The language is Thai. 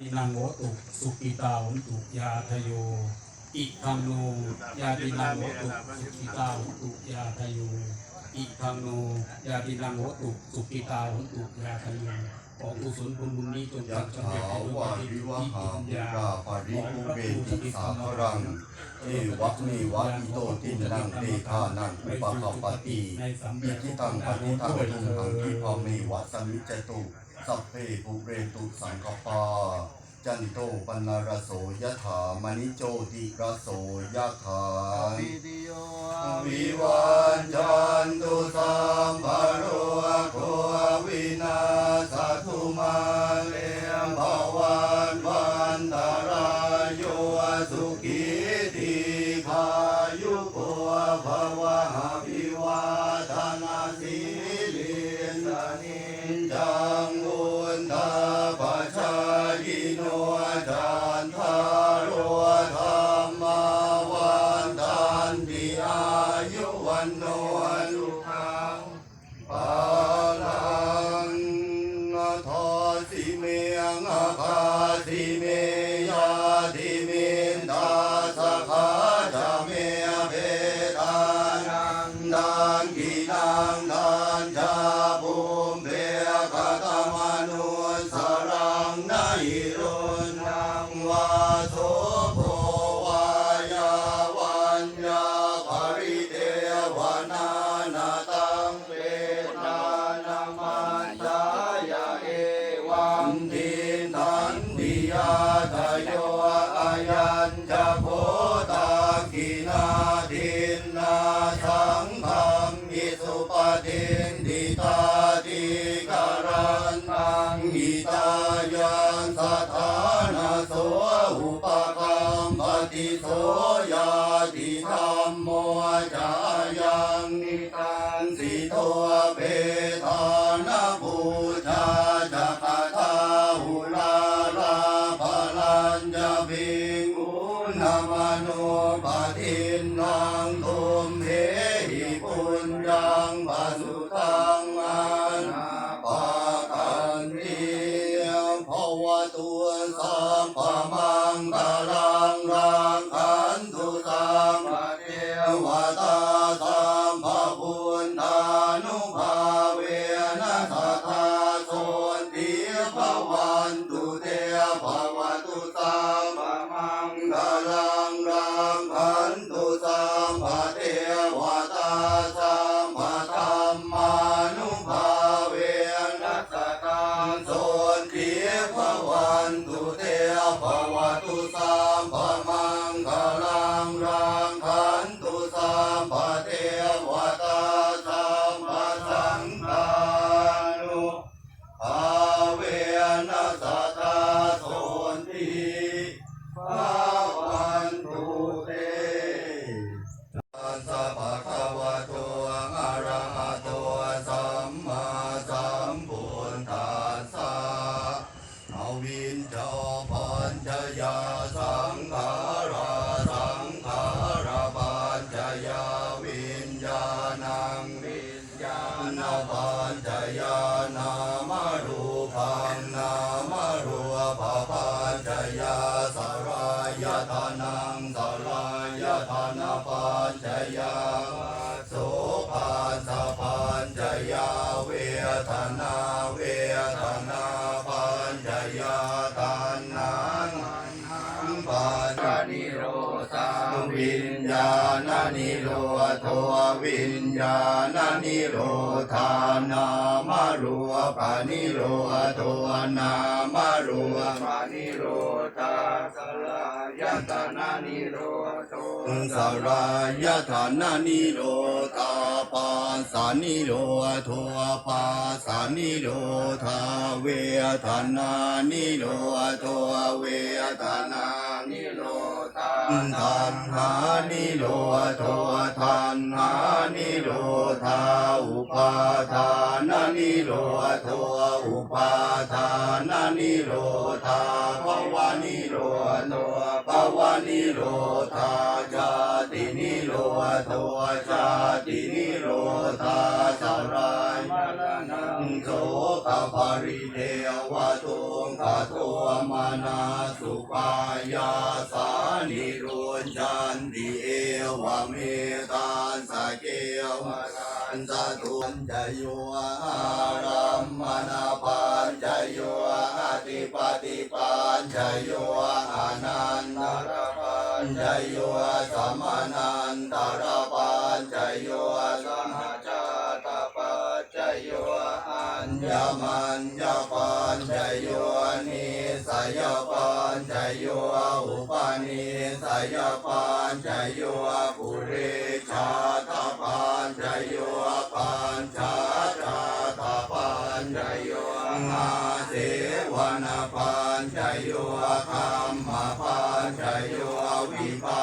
อินังโหตุสุกิตาหุนตุยาทโย อิทังโนยาตินังโหตุสุกิตาหุนตุยาทโย อิทังโนยาตินังโหตุสุกิตาหุนตุยาทโยขอกุศลบุญบุญนี้จงยัจักกษ์สำเร็จขาวในวาที่ริวที่หาปัญมุญาราปาริภูเบติสาครังเอวัคมีวัอิโตทินังเตทานังอุปกปปติในสัมอิทิตังปฏิตังตุงหังคิพามีวัสมิจจตุ สัพเพปุเรตุสังกปา จันโตปนารโสยถามณิโจติรโสยถาวิวันจันตุสัมภโรโควินาสทุมาเลมภวันวันตารายโยสุขีติขายุโกภวะภิวาทนาสิลิสนินจัง โน ปฏิ สังเทวตา วินเจ้าปัญจยาสังขาราสังขาราปัญจยาวิญญาณังวิญญาณปัญจยานา ปัญจนิโรธาวิญญาณนิโรโทวิญญาณนิโรธานามารูปานิโรโทนามารูปานิโรธาสลายตนานิโรโทสลายตนานิโรธาปัสานิโรโทปัสสานิโรธาเวทนานิโรโทเวทนา นิโรธาทันหานิโรโททันหานิโรธาอุปาทานานิโรโทอุปาทานานิโรธาภวานิโรโทภวานิโรธาจาตินิโรโทจ ปริเทวตุงกตัวมานาสุปายาสานิรุนจันติเอวเมตาสเกวรันสะทุนจโยอารัมมนาปัญจโยอาติปฏิปัญจโยอานันตระปัญจโยสัมมานันตระ อัญญมัญญปัญจโยนิสยปัญจโยอุปนิสยปัญจโยปุริชาตปัญจโยปัญชาชาตปัญจโยมาเสวนาปัญจโยคัมมาปัญจโยวิปั